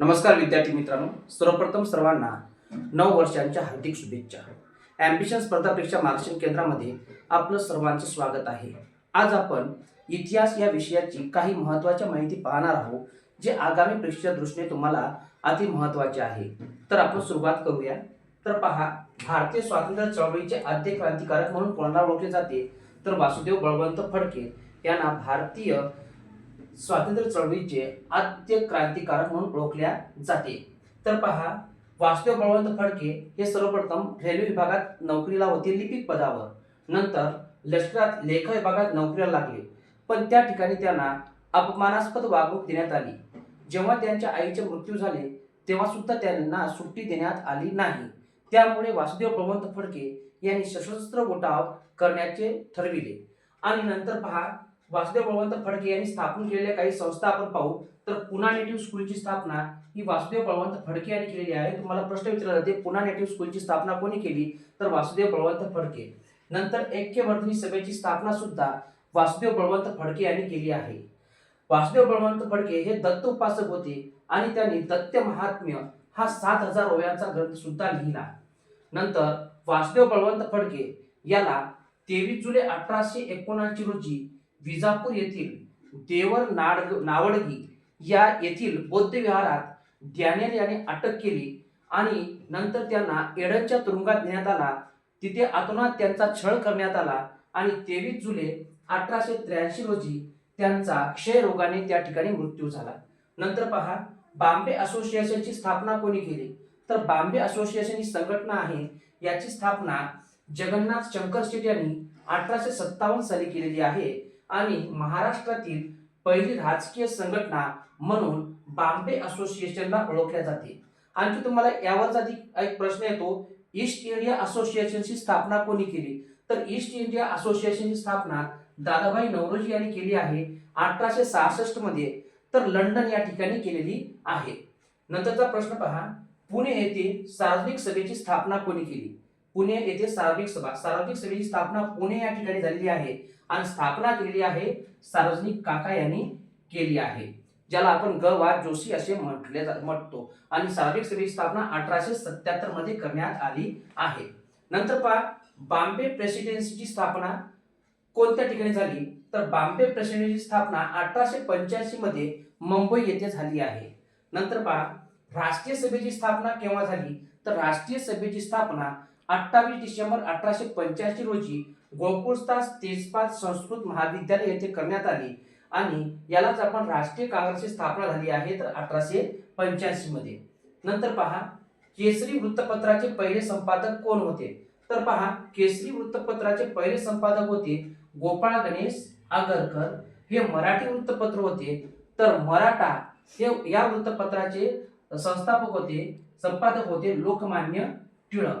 नमस्कार विद्यार्थी मित्रांनो. सर्वप्रथम सर्वांना नऊ वर्षांच्या हार्दिक शुभेच्छा. ॲम्बिशन स्पर्धा परीक्षा मार्गदर्शन केंद्रामध्ये आपलं सर्वांचं स्वागत आहे. आज आपण इतिहास या विषयाची काही महत्त्वाच्या माहिती पाहणार आहोत जे आगामी परीक्षेच्या दृष्टीने तुम्हाला अति महत्त्वाचे आहे. तर आपण सुरुवात करूया. तर पहा भारतीय स्वातंत्र्य चळवळीचे आद्य क्रांतिकारक म्हणून कोणाला ओळखले जाते? तर वासुदेव बळवंत फडके यांना भारतीय स्वातंत्र्य चळवळीचे आद्य क्रांतिकारक म्हणून ओळखल्या जाते. तर पहा वासुदेव बळवंत फडके हे सर्वप्रथम रेल्वे विभागात नोकरीला होते लिपिक पदावर. नंतर लष्करात लेखा विभागात नोकरीला लागले. पण त्या ठिकाणी त्यांना अपमानास्पद वागणूक देण्यात आली. जेव्हा त्यांच्या आईचे मृत्यू झाले तेव्हा सुद्धा त्यांना सुट्टी देण्यात आली नाही. त्यामुळे वासुदेव बळवंत फडके यांनी सशस्त्र उठाव करण्याचे ठरविले. आणि नंतर पहा वासुदेव बळवंत फडके यांनी स्थापन केलेल्या काही संस्था आपण पाहू. तर पुन्हा नेटिव्ह स्कूलची स्थापना ही वासुदेव बळवंत फडके यांनी केलेली आहे. तुम्हाला प्रश्न विचारला जाते पुन्हा नेटिव्ह स्कूलची स्थापना कोणी केली? तर वासुदेव बळवंत फडके. नंतर ऐक्यवर्धिनी सभेची स्थापना सुद्धा वासुदेव बळवंत फडके यांनी केली आहे. वासुदेव बळवंत फडके हे दत्त उपासक होते आणि त्यांनी दत्त महात्म्य हा सात हजार ओव्यांचा ग्रंथ सुद्धा लिहिला. नंतर वासुदेव बळवंत फडके याला तेवीस जुलै अठराशे एकोणऐंशी रोजी विजापूर येथील देवर नाड नावडगी या येथील बौद्ध विहारात डॅनियल याने अटक केली आणि नंतर त्यांना एडनच्या तुरुंगात नेण्यात आला. तिथे आतोनात त्यांचा छळ करण्यात आला आणि तेवीस जुलै अठराशे त्र्याऐंशी रोजी त्यांचा क्षयरोगाने त्या ठिकाणी मृत्यू झाला. नंतर पहा बॉम्बे असोसिएशनची स्थापना कोणी केली? तर बॉम्बे असोसिएशन ही संघटना आहे. याची स्थापना जगन्नाथ शंकर शेट यांनी अठराशे सत्तावन्न साली केलेली आहे. आणि महाराष्ट्रातील पहिली राजकीय संघटना म्हणून बॉम्बे असोसिएशनला ओळखल्या जाते. आणखी तुम्हाला यावरच अधिक एक प्रश्न येतो. ईस्ट इंडिया असोसिएशनची स्थापना कोणी केली? तर ईस्ट इंडिया असोसिएशनची स्थापना दादाभाई नवरोजी यांनी केली आहे अठराशे सहासष्टमध्ये. तर लंडन या ठिकाणी केलेली आहे. नंतरचा प्रश्न पहा. पुणे येथे सार्वजनिक सभेची स्थापना कोणी केली? पुणे येथे सार्वजनिक सभा. सार्वजनिक सभेची स्थापना पुणे या ठिकाणी झालेली आहे आणि स्थापना केलेली आहे सार्वजनिक काका यांनी केली आहे ज्याला आपण ग वा जोशी असे म्हटले जा- म्हणतो आणि सार्वजनिक सभेची स्थापना अठराशे सत्याहत्तरमध्ये करण्यात आली आहे. नंतर पहा बॉम्बे प्रेसिडेन्सीची स्थापना कोणत्या ठिकाणी झाली? तर बॉम्बे प्रेसिडेन्सीची स्थापना अठराशे पंच्याऐंशी मध्ये मुंबई येथे झाली आहे. नंतर पहा राष्ट्रीय सभेची स्थापना केव्हा झाली? तर राष्ट्रीय सभेची स्थापना अठ्ठावीस डिसेंबर अठराशे पंच्याऐंशी रोजी गोकुळदास तेजपाल संस्कृत महाविद्यालय येथे करण्यात आली. आणि यालाच आपण राष्ट्रीय काँग्रेसची स्थापना झाली आहे तर अठराशे पंच्याऐंशी मध्ये. नंतर पहा केसरी वृत्तपत्राचे पहिले संपादक कोण होते? तर पहा केसरी वृत्तपत्राचे पहिले संपादक होते गोपाळ गणेश आगरकर. हे मराठी वृत्तपत्र होते. तर मराठा हे या वृत्तपत्राचे संस्थापक होते संपादक होते लोकमान्य टिळक.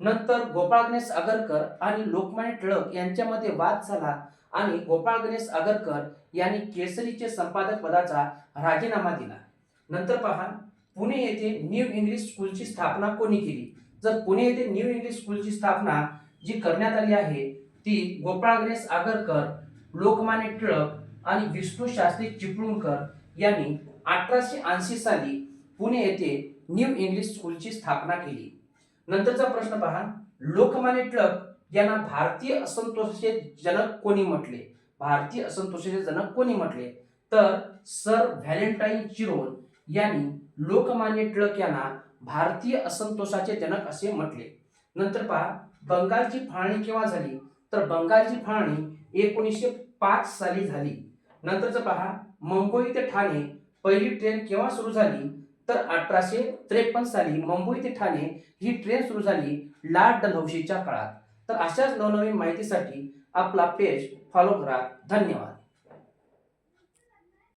नंतर गोपाळ गणेश आगरकर आणि लोकमान्य टिळक यांच्यामध्ये वाद झाला आणि गोपाळ गणेश आगरकर यांनी केसरीचे संपादक पदाचा राजीनामा दिला. नंतर पहा पुणे येथे न्यू इंग्लिश स्कूलची स्थापना कोणी केली? जर पुणे येथे न्यू इंग्लिश स्कूलची स्थापना जी करण्यात आली आहे ती गोपाळ गणेश आगरकर लोकमान्य टिळक आणि विष्णू शास्त्री चिपळूणकर यांनी अठराशे ऐंशी साली पुणे येथे न्यू इंग्लिश स्कूलची स्थापना केली. नंतरचा प्रश्न पहा. लोकमान्य टिळक यांना भारतीय असंतोषाचे जनक कोणी म्हटले? भारतीय असंतोषाचे जनक कोणी म्हटले? तर सर व्हॅलेंटाईन चिरोन यांनी लोकमान्य टिळक यांना भारतीय असंतोषाचे जनक असे म्हटले. नंतर पहा. बंगालची फाळणी केव्हा झाली? तर बंगालची फाळणी एकोणीसशे पाच साली झाली. नंतरचं पहा. मुंबई ते ठाणे पहिली ट्रेन केव्हा सुरू झाली? तर अठराशे त्रेपन्न साली मुंबई ते ठाणे ही ट्रेन सुरू झाली लाट डलहौशीच्या काळात. तर अशाच नवनवीन माहितीसाठी आपला पेज फॉलो करा. धन्यवाद.